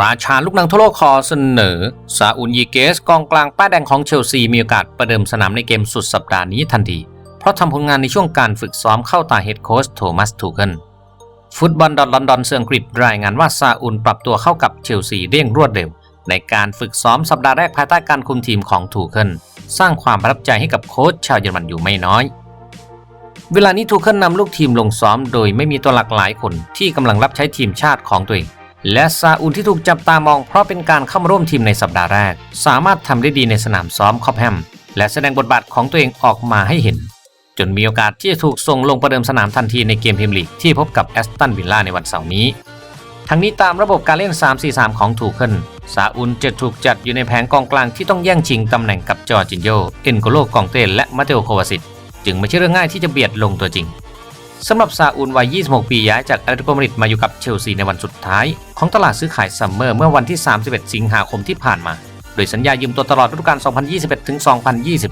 ราชาลูกหนังทั่วโลกขอเสนอ ซาอุนยีเกส กองกลางป้ายแดงของเชลซีมีโอกาสประเดิมสนามในเกมสุดสัปดาห์นี้ทันที เพราะทำผลงานในช่วงการฝึกซ้อมเข้าตาเฮดโค้ชโทมัสทูเกิลฟุตบอลดอทลอนดอนเสื่องกฤษรายงานว่าซาอุนปรับตัวเข้ากับเชลซีได้อย่งรวดเร็ว ในการฝึกซ้อมสัปดาห์แรกภายใต้การคุมทีมของทูเกิลสร้างความประทับใจให้กับโค้ชชาวเยอรมันอยู่ไม่น้อย เวลานี้ทูเคิลนำลูกทีมลงซ้อมโดยไม่มีตัวหลักหลายคนที่กำลังรับใช้ทีมชาติของตัวเอง และซาอุลที่ถูกจับตามองเพราะเป็นการเข้ามาร่วมทีมในสัปดาห์แรก สามารถทำได้ดีในสนามซ้อมคอปแฮมและแสดงบทบาทของตัวเองออกมาให้เห็น จนมีโอกาสที่จะถูกส่งลงประเดิมสนามทันทีในเกมพรีเมียร์ลีกที่พบกับแอสตันวิลล่าในวันเสาร์นี้ ทั้งนี้ตามระบบการเล่น 3-4-3 ของทูเคิลซาอุลจะถูกจัดอยู่ในแผงกองกลางที่ต้องแย่งชิงตำแหน่งกับจอร์จินโย เอ็นโกโลกองเต้และมาเตโอโควาซิตจึงไม่ใช่เรื่องง่ายที่จะเบียดลงตัวจริง สำหรับซาอุลวัย 26 ปีย้ายจากแอตเลติโกมาดริดมาอยู่กับเชลซีในวันสุดท้าย ของตลาดซื้อขายซัมเมอร์เมื่อวันที่ 31 สิงหาคมที่ผ่านมา โดยสัญญายืมตัวตลอดฤดูกาล 2021ถึง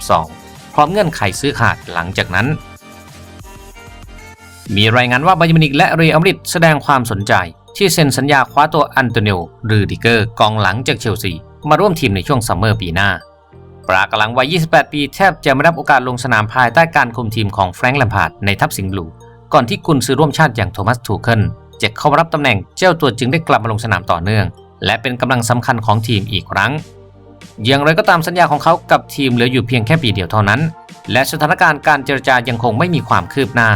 2022 พร้อมเงื่อนไขซื้อขาดหลังจากนั้น มีรายงานว่าบาเยร์นมินิกและเรอัลมาดริดแสดงความสนใจ ที่เซ็นสัญญาคว้าตัวอันโตนิโอรูดิเกอร์กองหลังจากเชลซีมาร่วมทีมในช่วงซัมเมอร์ปีหน้าปรากำลังวัย 28 ปีแทบจะไม่รับโอกาสลงสนามภายใต้การคุมทีมของแฟรงค์แลมพาร์ดในทัพสิงห์บลู ก่อนที่กุนซือร่วมชาติอย่างโทมัสทูเคิลจะเข้ามารับตำแหน่งเจ้าตัวจึงได้กลับมาลงสนามต่อเนื่อง และเป็นกำลังสำคัญของทีมอีกครั้ง อย่างไรก็ตามสัญญาของเขากับทีมเหลืออยู่เพียงแค่ปีเดียวเท่านั้น และสถานการณ์การเจรจายังคงไม่มีความคืบหน้า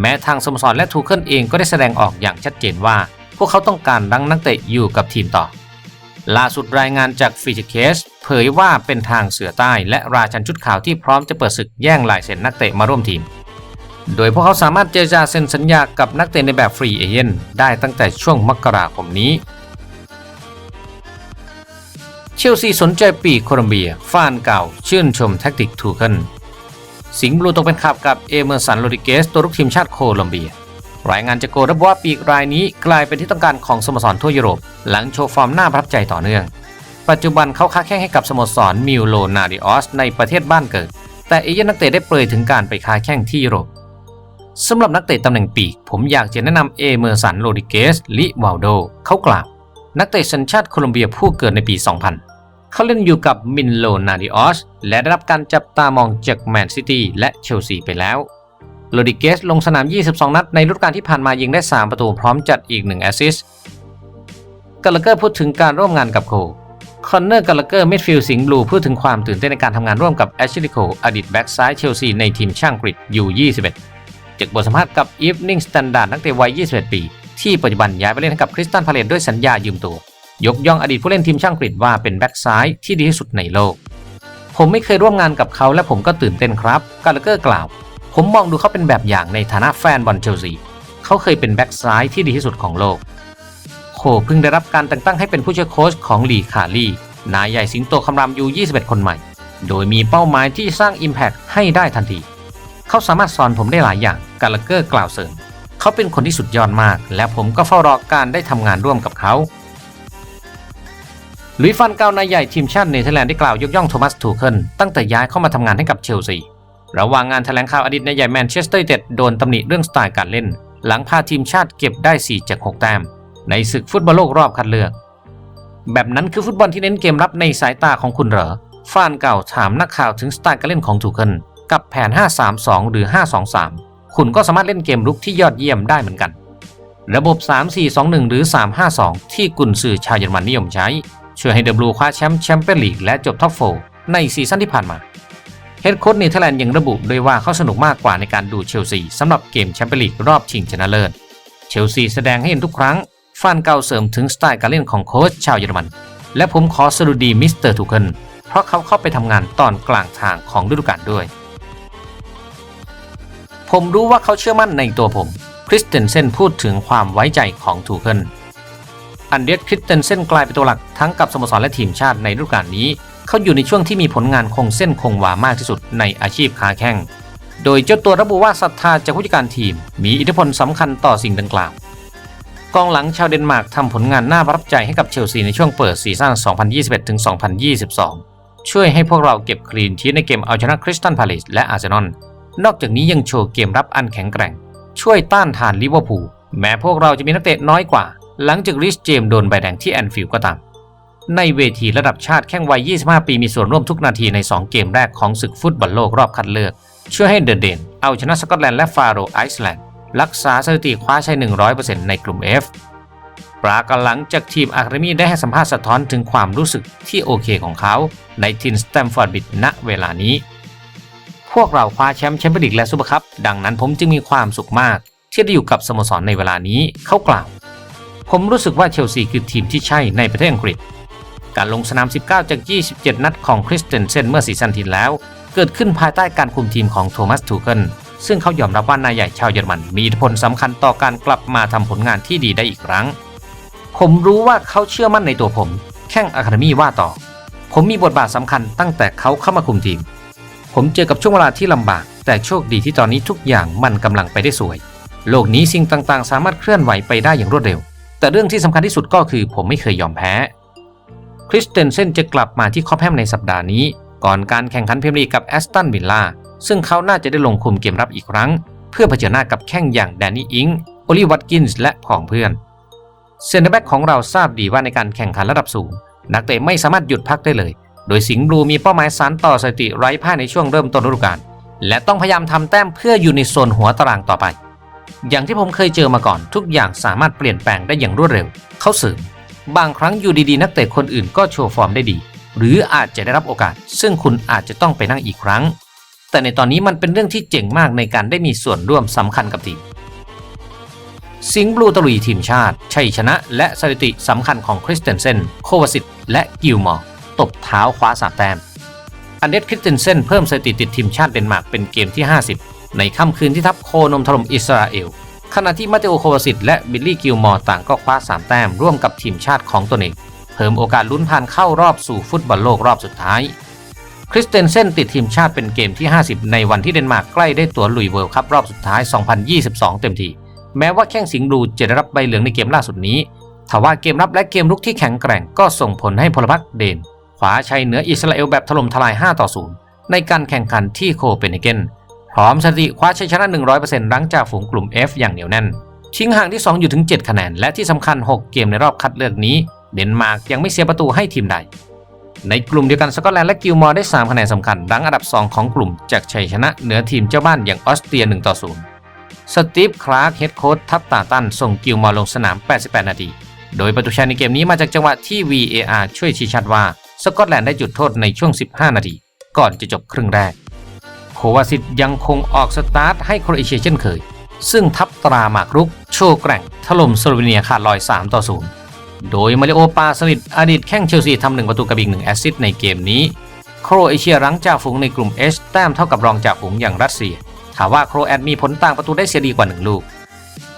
แม้ทางสโมสรและทูเคิลเองก็ได้แสดงออกอย่างชัดเจนว่า พวกเขาต้องการดังนักเตะอยู่กับทีมต่อ ล่าสุดรายงานจากฟิจิเคสเผยว่าเป็นทางเสือใต้และราชันชุดขาวที่พร้อมจะเปิดศึกแย่งลายเซ็นนักเตะมาร่วมทีม โดยพวกเขาสามารถเจรจาเซ็นสัญญากับนักเตะในแบบฟรีเอเจนต์ได้ตั้งแต่ช่วงมกราคมนี้ เชลซีสนใจปีกโคลอมเบีย ฟานเก่า ชื่นชมแท็กติกทูเคิลสิงห์บลูตกเป็นขับกับเอเมอร์สันโรดิเกสตัวรุกทีมชาติโคลอมเบีย รายงานจากโกระบุว่าปีกรายนี้กลายเป็นที่ต้องการของสโมสรทั่วยุโรป หลังโชว์ฟอร์มน่าประทับใจต่อเนื่อง ปัจจุบันเขาค้าแข่งให้กับสโมสรมิวโลนาดิออสในประเทศบ้านเกิด แต่เอเย่นนักเตะได้เปรยถึงการไปค้าแข่งที่ยุโรป สำหรับนักเตะตำแหน่งปีก ผมอยากจะแนะนำเอเมอร์สันโรดิเกสลิวาลโด เขากล่าว นักเตะสัญชาติโคลอมเบียผู้เกิดในปี 2000 เขาเล่นอยู่กับมินโลนาดิออสและได้รับการจับตามองจากแมนซิตี้และเชลซีไปแล้วโรดิเกสลงสนาม 22 นัดในฤดูกาลที่ผ่านมายิงได้ 3 ประตูพร้อมจัดอีก 1 แอสซิสต์กาลเกอร์พูดถึงการร่วมงานกับโคคอนเนอร์กาลเกอร์มิดฟิลด์สิงห์บลูพูดถึงความตื่นเต้นในการทำงานร่วมกับแอชลีย์โคอดีตแบ็กซ้ายเชลซีในทีมช่างกรีดอยู่ 21 จากบทสัมภาษณ์กับ Evening Standard นักเตะวัย 21 ปี ที่ปัจจุบันย้ายไปเล่นให้กับคริสตันพาเลตด้วยสัญญายืมตัว ยกย่องอดีตผู้เล่นทีมช่างกรีดว่าเป็นแบ็กซ้ายที่ดีที่สุดในโลก ผมไม่เคยร่วมงานกับเขาและผมก็ตื่นเต้นครับกาลเกอร์กล่าว ผมมองดูเขาเป็นแบบอย่างในฐานะแฟนบอลเชลซีเขาเคยเป็นแบ็กซ้ายที่ดีที่สุดของโลกโคเพิ่งได้รับการแต่งตั้งให้เป็นผู้ช่วยโค้ชของลีคาลีนายใหญ่สิงโตคำรามยู21 คนใหม่ โดยมีเป้าหมายที่สร้าง Impact ให้ได้ทันที เขาสามารถสอนผมได้หลายอย่างกาลเกอร์กล่าวเสริม เขาเป็นคนที่สุดยอดมาก และผมก็เฝ้ารอการได้ทำงานร่วมกับเขาลุยฟันเกานายใหญ่ทีมชาติเนเธอร์แลนด์ได้กล่าวยกย่องโทมัสทูเคิลตั้งแต่ย้ายเข้ามาทำงานให้กับเชลซีระหว่างงานแถลงข่าวอดีตนายใหญ่แมนเชสเตอร์ยูไนเต็ดโดนตำหนิเรื่องสไตล์การเล่น หลังพาทีมชาติเก็บได้ 4 จาก 6 แต้ม ในศึกฟุตบอลโลกรอบคัดเลือก แบบนั้นคือฟุตบอลที่เน้นเกมรับในสายตาของคุณเหรอฟานเก่าถามนักข่าวถึงสไตล์การเล่นของทูเคิล กับแผน 5-3-2 หรือ 5-2-3 คุณก็สามารถเล่นเกมรุกที่ยอดเยี่ยมได้เหมือนกัน ระบบ 3-4-2-1 หรือ 3-5-2 ที่กุนซือชาวเยอรมันนิยมใช้ ช่วยให้เดอะบลูคว้าแชมป์แชมเปี้ยนลีกและจบท็อปโฟในซีซั่นที่ผ่านมาเฮดโค้ชเนเธอร์แลนด์ยังระบุด้วยว่าเขาสนุกมากกว่าในการดูเชลซีสำหรับเกมแชมเปี้ยนลีกรอบชิงชนะเลิศเชลซีแสดงให้เห็นทุกครั้งฟานเก่าเสริมถึงสไตล์การเล่นของโค้ชชาวเยอรมัน และผมขอสรุดีมิสเตอร์ทูเคิลเพราะเขาเข้าไปทำงานตอนกลางทางของฤดูกาลด้วย ผมรู้ว่าเขาเชื่อมั่นในตัวผม คริสเตนเซนพูดถึงความไว้ใจของทูเคิลอันเดรสคริสเตนเซนกลายเป็นตัวหลักทั้งกับสโมสรและทีมชาติในฤดูกาลนี้ เขาอยู่ในช่วงที่มีผลงานคงเส้นคงวามากที่สุดในอาชีพค้าแข่ง โดยเจ้าตัวระบุว่าศรัทธาจากผู้จัดการทีม มีอิทธิพลสำคัญต่อสิ่งดังกล่าว กองหลังชาวเดนมาร์กทำผลงานน่าประทับใจให้กับเชลซีในช่วงเปิดซีซั่น 2021-2022 ช่วยให้พวกเราเก็บคลีนชีทในเกมเอาชนะคริสตันพาเลสและอาร์เซนอล นอกจากนี้ยังโชว์เกมรับอันแข็งแกร่ง ช่วยต้านทานลิเวอร์พูลแม้พวกเราจะมีนักเตะน้อยกว่า หลังจากริชเจมโดนใบแดงที่แอนฟิลด์ก็ตาม ในเวทีระดับชาติแข่งวัย 25 ปีมีส่วนร่วมทุกนาทีใน 2 เกมแรกของศึกฟุตบอลโลกรอบคัดเลือก ช่วยให้เดนเดน เอาชนะสกอตแลนด์และฟาโรไอซ์แลนด์รักษาสถิติคว้าชัย 100%ในกลุ่ม F ปรากฏหลังจากทีมอะคาเดมี่ได้ให้สัมภาษณ์สะท้อนถึงความรู้สึกที่โอเคของเขา ในทินสแตมฟอร์ดบิดณเวลานี้ พวกเราคว้าแชมป์แชมเปี้ยนลีกและซูเปอร์คัพดังนั้นผมจึงมีความสุขมาก ที่ได้อยู่กับสโมสรในเวลานี้เขากล่าว ผมรู้สึกว่าเชลซีคือทีมที่ใช่ในประเทศอังกฤษ การลงสนาม 19 จาก 27 นัดของคริสเตนเซนเมื่อซีซั่นที่แล้ว เกิดขึ้นภายใต้การคุมทีมของโทมัสทูเคิลซึ่งเขายอมรับว่านายใหญ่ชาวเยอรมันมีอิทธิพลสำคัญต่อการกลับมาทำผลงานที่ดีได้อีกครั้ง ผมรู้ว่าเขาเชื่อมั่นในตัวผม แข่งอะคาเดมี่ว่าต่อ ผมมีบทบาทสำคัญตั้งแต่เขาเข้ามาคุมทีม ผมเจอกับช่วงเวลาที่ลำบาก แต่โชคดีที่ตอนนี้ทุกอย่างมันกำลังไปได้สวย โลกนี้สิ่งต่างๆ สามารถเคลื่อนไหวไปได้อย่างรวดเร็ว แต่เรื่องที่สำคัญที่สุดก็คือผมไม่เคยยอมแพ้คริสเตนเซนจะกลับมาที่คอปแฮมในสัปดาห์นี้ ก่อนการแข่งขันพรีเมียร์ลีกกับแอสตันวิลล่าซึ่งเขาน่าจะได้ลงคุมเกมรับอีกครั้ง เพื่อเผชิญหน้ากับแข้งอย่างแดนนี่อิงโอลิวัตกินส์และของเพื่อนเซนเตอร์แบ็กของเราทราบดีว่าในการแข่งขันระดับสูง นักเตะไม่สามารถหยุดพักได้เลย โดยสิงห์บลูมีเป้าหมายสานต่อสถิติไร้พ่ายในช่วงเริ่มต้นฤดูกาลและต้องพยายามทำแต้มเพื่ออยู่ในโซนหัวตารางต่อไป อย่างที่ผมเคยเจอมาก่อน ทุกอย่างสามารถเปลี่ยนแปลงได้อย่างรวดเร็ว เขาเสริมบางครั้งอยู่ดีๆ นักเตะคนอื่นก็โชว์ฟอร์มได้ดี หรืออาจจะได้รับโอกาส ซึ่งคุณอาจจะต้องไปนั่งอีกครั้ง แต่ในตอนนี้มันเป็นเรื่องที่เจ๋งมากในการได้มีส่วนร่วมสำคัญกับทีมสิงห์บลูตลุยทีมชาติ ชัยชนะ และสถิติสำคัญของคริสเตนเซน โควาสิตและกิลมอร์ ตบเท้าคว้าสามแต้มอันเดรสคริสเตนเซนเพิ่มสถิติติดทีมชาติเดนมาร์กเป็นเกมที่ 50 ในค่ำคืนที่ทัพโคนมถล่มอิสราเอล ขณะที่มาเตโอโควาสิตและบิลลี่กิลมอร์ต่างก็คว้าสามแต้มร่วมกับทีมชาติของตนเอง เพิ่มโอกาสลุ้นผ่านเข้ารอบสู่ฟุตบอลโลกรอบสุดท้ายคริสเตนเซนติดทีมชาติเป็นเกมที่ 50 ในวันที่เดนมาร์กใกล้ได้ตั๋วลุยเวิลด์คัพรอบสุดท้าย 2022 เต็มทีแม้ว่าแข้งสิงห์บลูจะได้รับใบเหลืองในเกมล่าสุดนี้ทว่าเกมรับและเกมรุกที่แข็งแกร่งก็ส่งผลให้พลพรรคเดน ว้าชัยเหนืออิสราเอลแบบถล่มทลาย 5 ต่อ 0 ในการแข่งขันที่โคเปนเฮเกน พร้อมสถิติคว้าชัยชนะ 100%หลังจากฝูงกลุ่ม F อย่างเหนียวแน่น ชิงห่างที่ 2 อยู่ถึง 7 คะแนน และที่สำคัญ 6 เกมในรอบคัดเลือกนี้ เดนมาร์กยังไม่เสียประตูให้ทีมใด ในกลุ่มเดียวกันสกอตแลนด์และกิลมอร์ได้ 3 คะแนนสำคัญรั้งอันดับ 2 ของกลุ่มจากชัยชนะเหนือทีมเจ้าบ้านอย่างออสเตรีย 1 ต่อ 0 สตีฟ คลาร์ก เฮดโค้ชทัพตาตันส่งกิลมอร์ลงสนาม 88 นาที โดยประตูชัยในเกมนี้มาจากจังหวะที่ VAR ช่วยชี้ชัดว่า สกอตแลนด์ได้จุดโทษในช่วง 15 นาที ก่อนจะจบครึ่งแรก โควาสิตยังคงออกสตาร์ทให้โครเอเชียเช่นเคย ซึ่งทัพตราหมากรุก โชว์แกร่ง ถล่มสโลวีเนียขาดลอย 3 ต่อ 0 โดยมาริโอปาสลิดอดีตแข้งเชลซีทำหนึ่งประตูกับอีกหนึ่งแอสซิสต์ในเกมนี้ โครเอเชียรั้งจ่าฝูงในกลุ่ม H แต้มเท่ากับรองจ่าฝูงอย่างรัสเซียถามว่าโครแอตมีผลต่างประตูได้เสียดีกว่า 1 ลูก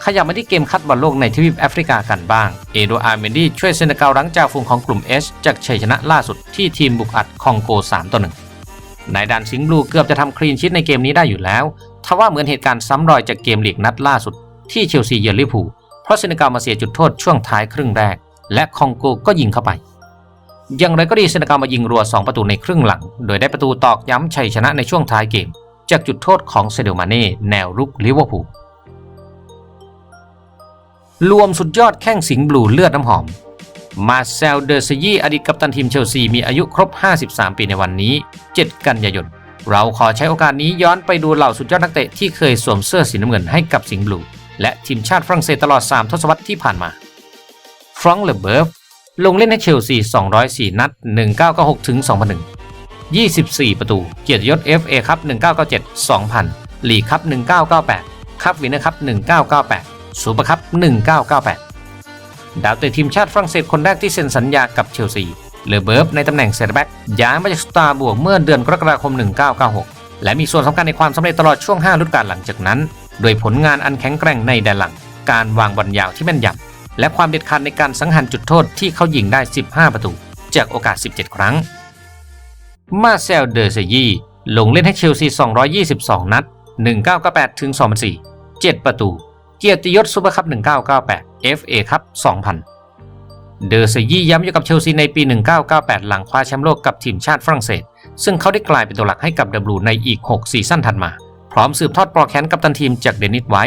ขยับมาที่เกมคัดบอลโลกในทวีปแอฟริกากันบ้าง เอโดอาร์เมนดีช่วยเซนเการั้งจ่าฝูงของกลุ่ม H จากชัยชนะล่าสุดที่ทีมบุกอัดคองโก3ต่อ1นายดันสิงบลูเกือบจะทำคลีนชิตในเกมนี้ได้อยู่แล้วทว่าเหมือนเหตุการณ์ซ้ำรอยจากเกมลีกนัดล่าสุด ที่เชลซีเยือนลิเวอร์พูลเพราะเซนเกามาเสียจุดโทษช่วงท้ายครึ่งแรก และคองโกก็ยิงเข้าไปอย่างไรก็ดีเซนเกามายิงรัว 2 ประตูในครึ่งหลัง โดยได้ประตูตอกย้ำชัยชนะในช่วงท้ายเกม จากจุดโทษของเซเดลมาเน่แนวรุกลิเวอร์พูล รวมสุดยอดแข้งสิงห์บลูเลือดน้ำหอม มาเซลเดอร์ซยีอดีตกัปตันทีมเชลซีมีอายุครบ 53 ปีในวันนี้ 7 กันยายน เราขอใช้โอกาสนี้ย้อนไปดูเหล่าสุดยอดนักเตะที่เคยสวมเสื้อสีน้ำเงินให้กับสิงห์บลู และทีมชาติฝรั่งเศสตลอด 3 ทศวรรษที่ผ่านมา ฟรองเลเบิร์ฟลงเล่นให้เชลซี 204 นัด 1996ถึง2001 24 ประตู เกียรติยศ FA ครับ1997 2000 ลีกครับ1998 คัพวินเนอร์ครับ1998 ซูเปอร์คัพ 1998 ดาวเตะทีมชาติฝรั่งเศสคนแรกที่เซ็นสัญญากับเชลซี เลเบิร์ฟในตำแหน่งเซนเตอร์แบ็กย้ายมาจากสตาร์บวกเมื่อเดือนกรกฎาคม 1996 และมีส่วนสำคัญในความสำเร็จตลอดช่วง 5 ฤดูกาลหลังจากนั้น โดยผลงานอันแข็งแกร่งในแดนหลัง การวางบอลยาวที่แม่นยำ และความเด็ดขาดในการสังหารจุดโทษที่เขายิงได้ 15 ประตู จากโอกาส 17 ครั้ง มาเซล เดอเซยีลงเล่นให้เชลซี 222 นัด 1998ถึง2004 7 ประตู เกียรติยศซูเปอร์คัพ 1998 FA ครับ2000 เดอร์เซยีย้ำอยู่กับเชลซีในปี 1998 หลังคว้าแชมป์โลกกับทีมชาติฝรั่งเศส ซึ่งเขาได้กลายเป็นตัวหลักให้กับดับลูในอีก 6 ซีซั่นถัดมา พร้อมสืบทอดปลอกแขนกับตันทีมจากเดนิสไว้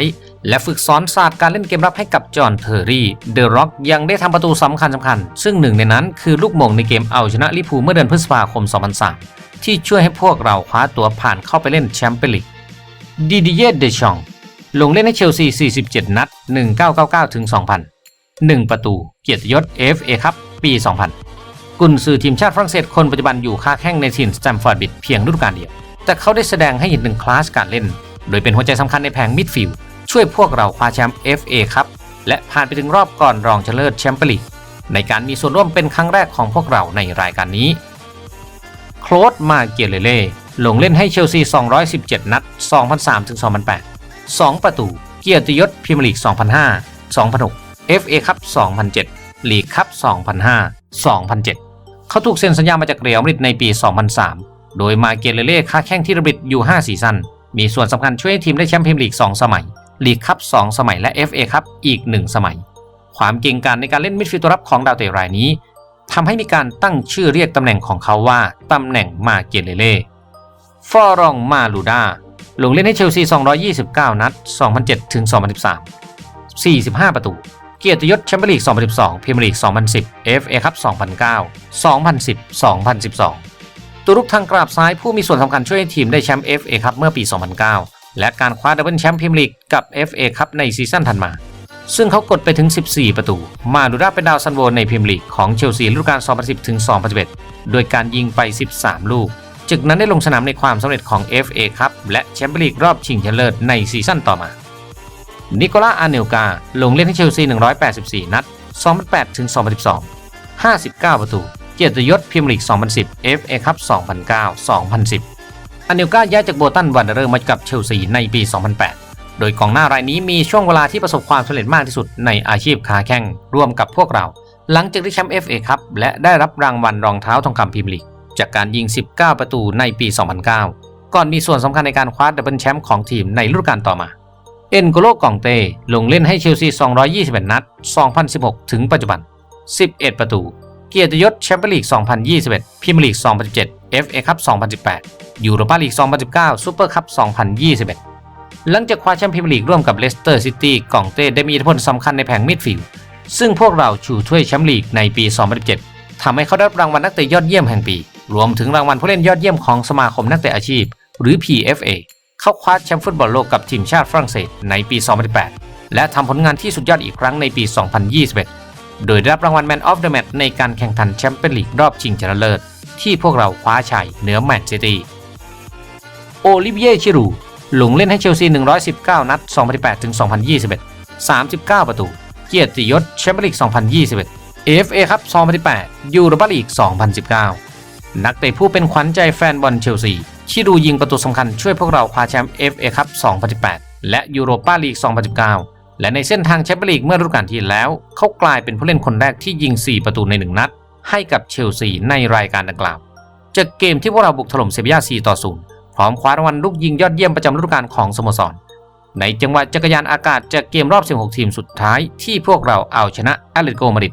และฝึกสอนศาสตร์การเล่นเกมรับให้กับจอห์นเทอร์รี่ เดอะร็อกยังได้ทำประตูสำคัญสำคัญ ซึ่งหนึ่งในนั้นคือลูกมงในเกมเอาชนะลิพูเมื่อเดือนพฤษภาคม 2003 ที่ช่วยให้พวกเราคว้าตัวผ่านเข้าไปเล่นแชมเปี้ยนลีกดิดิเยเดชอง ลงเล่นให้เชลซี 47 นัด 1999ถึง2000 1 ประตู เกียรติยศ FA ครับ ปี 2000 กุนซือทีมชาติฝรั่งเศสคนปัจจุบันอยู่ค้าแข้งในทีมสแตมฟอร์ดบิดเพียงฤดูกาลเดียว แต่เขาได้แสดงให้เห็นถึงคลาสการเล่น โดยเป็นหัวใจสำคัญในแผงมิดฟิลด์ช่วยพวกเราคว้าแชมป์ FA ครับ และผ่านไปถึงรอบก่อนรองชนะเลิศแชมเปี้ยนลีกในการมีส่วนร่วมเป็นครั้งแรกของพวกเราในรายการนี้ โคลดมาเกียเลเล่ลงเล่นให้เชลซี 217 นัด 2003-2008 2 ประตู เกียรติยศพรีเมียร์ลีก 2005 2006 FA คัพ2007 ลีกคัพ2005 2007 เขาถูกเซ็นสัญญามาจากเรอัลมาดริดในปี 2003 โดยมาเกเลเล่ค้าแข้งที่ระบิดอยู่5ซีซั่นมีส่วนสำคัญช่วยให้ทีมได้แชมป์พรีเมียร์ลีก 2 สมัย ลีกคัพ2สมัยและ FA คัพอีก 1 สมัย ความเก่งกาจในการเล่นมิดฟิลด์ตัวรับของดาวเตะรายนี้ทำให้มีการตั้งชื่อเรียกตำแหน่งของเขาว่าตำแหน่งมาเกเลเล่ฟอรองมาลูดา ลงเล่นให้เชลซี 229 นัด 2007 ถึง 2013 45 ประตู เกียรติยศแชมเปี้ยนลีก 2012พรีเมียร์ลีก 2010 FA คัพ 2009 2010 2012 ตัวรุกทางกราบซ้ายผู้มีส่วนสำคัญช่วยให้ทีมได้แชมป์ FA คัพเมื่อปี 2009 และการคว้าดับเบิลแชมป์พรีเมียร์ลีกกับ FA คัพในซีซั่นถัดมาซึ่งเขากดไปถึง 14 ประตู มาดูด้าเป็นดาวซันโวในพรีเมียร์ลีกของเชลซีฤดูกาล 2010ถึง2011 โดยการยิงไป 13 ลูก จากนั้นได้ลงสนามในความสำเร็จของ FA ครับและแชมเปี้ยนลีกรอบชิงชนะเลิศในซีซั่นต่อมา นิโคลาอาเนลกา ลงเล่นให้เชลซี 184 นัด 2008ถึง2012 59 ประตู เกียรติยศพรีเมียร์ลีก 2010 FA ครับ2009 2010 อาเนลกาย้ายจากโบตันวันเดอร์มากับเชลซีในปี 2008 โดยกองหน้ารายนี้มีช่วงเวลาที่ประสบความสำเร็จมากที่สุดในอาชีพคาแข่งร่วมกับพวกเรา หลังจากได้แชมป์ FA ครับและได้รับรางวัลรองเท้าทองคำพรีเมียร์ลีก จากการยิง 19 ประตูในปี 2009 ก่อนมีส่วนสำคัญในการคว้าดับเบิลแชมป์ของทีมในฤดูกาลต่อมา เอ็นโกโลกองเต้ลงเล่นให้เชลซี 221 นัด 2016 ถึงปัจจุบัน 11 ประตู เกียรติยศแชมเปี้ยนลีก 2021พรีเมียร์ลีก 2017 FA คัพ 2018 ยูโรปาลีก 2019 ซูเปอร์คัพ 2021 หลังจากคว้าแชมป์พรีเมียร์ลีกร่วมกับเลสเตอร์ซิตี้กองเต้ได้มีอิทธิพลสำคัญในแผงมิดฟิลด์ซึ่งพวกเราชูถ้วยแชมป์ลีกในปี 2017ทำให้เขาได้รับรางวัลนักเตะยอดเยี่ยมแห่งปี รวมถึงรางวัลผู้เล่นยอดเยี่ยมของสมาคมนักเตะอาชีพ หรือ PFA เข้าคว้าแชมป์ฟุตบอลโลกกับทีมชาติฝรั่งเศสในปี 2018 และทำผลงานที่สุดยอดอีกครั้งในปี 2021 โดยได้รับรางวัล Man of the Match ในการแข่งขันแชมเปี้ยนลีกรอบชิงชนะเลิศ ที่พวกเราคว้าชัยเหนือแมนซิตี้โอลิเวียชิรูลงเล่นให้เชลซี 119 นัด 2018 ถึง 2021 39 ประตู เกียรติยศแชมเปี้ยนลีก 2021 AFA ครับ 2018 ยูโรปาลีก 2019 นักเตะผู้เป็นขวัญใจแฟนบอลเชลซีชิรูยิงประตูสำคัญช่วยพวกเราคว้าแชมป์ FA คัพ2018 และยูโรปาลีก 2019 และในเส้นทางแชมเปี้ยนลีกเมื่อฤดูกาลที่แล้ว เขากลายเป็นผู้เล่นคนแรกที่ยิง 4 ประตูใน 1 นัด ให้กับเชลซีในรายการดังกล่าว จากเกมที่พวกเราบุกถล่มเซบียา4ต่อ0พร้อมคว้ารางวัลลูกยิงยอดเยี่ยมประจำฤดูกาลของสโมสร ในจังหวะจักรยานอากาศจากเกมรอบ 16 ทีมสุดท้ายที่พวกเราเอาชนะแอตเลติโกมาดริด